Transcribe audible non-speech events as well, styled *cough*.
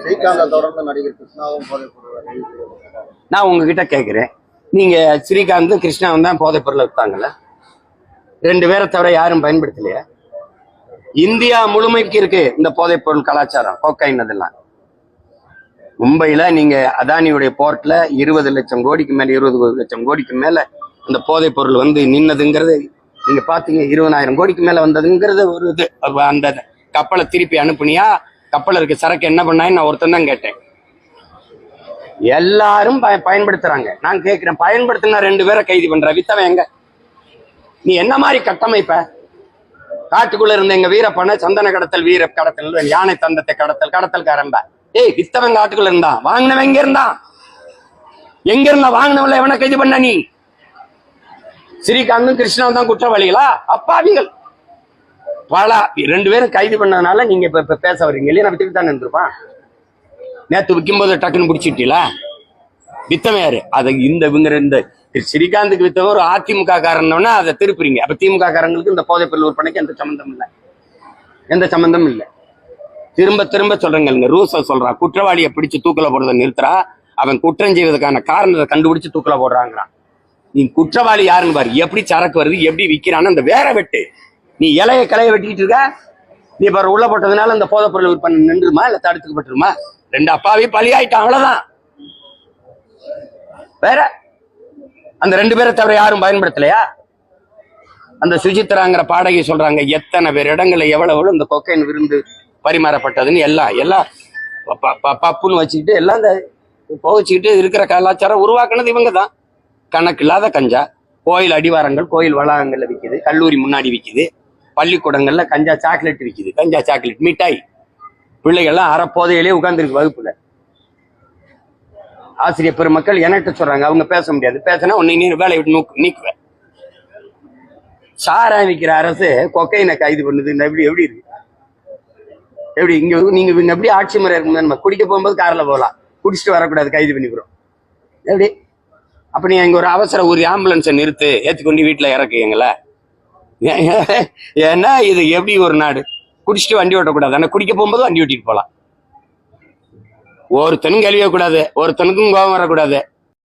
ஸ்ரீகாந்த தொடர்ந்து நடிகர் கிருஷ்ணாவும் போதை பொருள் நான் உங்ககிட்ட கேட்குறேன் நீங்க ஸ்ரீகாந்தும் கிருஷ்ணாவும் தான் போதைப் பொருள் விற்பாங்கல்ல ரெண்டு பேரை தவிர யாரும் பயன்படுத்தலையா? இந்தியா முழுமைக்கு இருக்கு இந்த போதைப் பொருள் கலாச்சாரம் கோக்கைன் அதெல்லாம். மும்பையில நீங்க அதானியுடைய போர்ட்ல இருபது லட்சம் கோடிக்கு மேல இருபது லட்சம் கோடிக்கு மேல இந்த போதைப் பொருள் வந்து நின்னதுங்கிறது நீங்க பாத்தீங்க இருபதாயிரம் கோடிக்கு மேல வந்ததுங்கிறது ஒரு இது. அந்த கப்பலை திருப்பி அனுப்புனியா? கப்பல் இருக்கு சரக்கு என்ன பண்ணான்னு நான் ஒருத்தன் தான் கேட்டேன். எல்லாரும் பயன்படுத்துறாங்க. நான் கேட்கிறேன் பயன்படுத்தினா ரெண்டு பேரை கைது பண்ற வித்தவன் எங்க? நீ என்ன மாதிரி கட்டமைப்ப? காட்டுக்குள்ள இருந்த எங்க வீரப்பன சந்தன கடத்தல் வீர கடத்தல் யானை தந்தத்தை கடத்தல் கடத்தல் காரம்ப ஏய் வித்தவன் காட்டுக்குள்ள இருந்தான் வாங்கினவன் எங்க இருந்தான்? எங்க இருந்தா வாங்கினவன்ல எவனை கைது பண்ண நீ? ஸ்ரீகாந்தும் கிருஷ்ணாவும் தான் குற்றவாளிகளா? அப்பாவிகள். பல ரெண்டு பேரும் கைது பண்ணதுனால நீங்க இப்ப இப்ப பேச வர்றீங்க. இல்லையா நான் வித்துட்டு தான் நின்றுப்பான் நேத்து விற்கும்போது டக்குன்னு பிடிச்சிட்டீங்களா? வித்தவன் யாரு? அதை இந்த இவங்க இந்த ஸ்ரீகாந்துக்கு வித்தவன் ஒரு அதிமுக காரணம்னா அதை திருப்புறீங்க. அப்ப திமுக காரங்களுக்கு இந்த போதை பொருள் விற்பனைக்கு எந்த சம்மந்தம் இல்லை. எந்த சம்மந்தம் இல்லை. திரும்ப திரும்ப சொல்றேங்க ரூச சொல்றான் குற்றவாளியை பிடிச்சு தூக்கில போடுறதை நிறுத்துறா. அவன் குற்றம் செய்வதற்கான காரணத்தை கண்டுபிடிச்சு தூக்கில போடுறாங்கிறான் நீ குற்றவாளி யாருன்னு பாரு. எப்படி சரக்கு வருது எப்படி விக்கிறான்னு அந்த வேற வெட்டு. நீ இலைய கலையை வெட்டிக்கிட்டு இருக்க? நீ இப்ப உள்ள போட்டதுனால அந்த போதைப் பொருள் விற்பனை நின்றுமா? இல்ல தடுத்துக்கப்பட்டுருமா? ரெண்டு அப்பாவே பலியாயிட்டான் அவ்வளவுதான். வேற? அந்த ரெண்டு பேரை தவிர யாரும் பயன்படுத்தலையா? அந்த சுஜித்ராங்கிற பாடகி சொல்றாங்க எத்தனை பேர் இடங்கள்ல எவ்வளவு எவ்வளவு இந்த கொக்கைன் விருந்து பரிமாறப்பட்டதுன்னு எல்லாம் எல்லாம் பப்புன்னு வச்சுக்கிட்டு எல்லாம் இந்த புகைச்சிக்கிட்டு இருக்கிற கலாச்சாரம் உருவாக்குனது இவங்க தான் கணக்கு இல்லாத கஞ்சா. கோயில் அடிவாரங்கள் கோயில் வளாகங்கள்ல விற்கிது கல்லூரி முன்னாடி விற்கிது பள்ளிக்கூடங்கள்ல கஞ்சா சாக்லேட் விற்கிது கஞ்சா சாக்லேட் மிட்டாய். பிள்ளைகள்லாம் அறப்போதையிலே போதையிலே உட்கார்ந்துருக்கு வகுப்புல. ஆசிரியர் பெருமக்கள் என்கிட்ட சொல்றாங்க? அவங்க பேச முடியாது. பேசினா உன்னை நீ வேலையை விட்டு நூக்கு நீக்குவேன். சாரா விற்கிற அரசு கொக்கையினை கைது பண்ணுது. எப்படி எப்படி இருக்கு? எப்படி இங்க நீங்க இங்க எப்படி ஆட்சி முறை இருக்கும் நம்ம குடிக்க போகும்போது கார்ல போகலாம். குடிச்சிட்டு வரக்கூடாது கைது பண்ணிக்கிறோம். எப்படி? அப்ப நீ இங்க ஒரு அவசர ஒரு ஆம்புலன்ஸை நிறுத்து. ஏற்றுக்கொண்டு கொண்டு வீட்டுல இறக்குங்கள *laughs* ஏன்னா இது எப்படி ஒரு நாடு? குடிச்சிட்டு வண்டி ஓட்டக்கூடாது. ஆனா குடிக்க போகும்போது வண்டி ஓட்டிட்டு போகலாம் ஒருத்தனும் கழியக்கூடாது ஒருத்தனுக்கும் கோபம் வரக்கூடாது.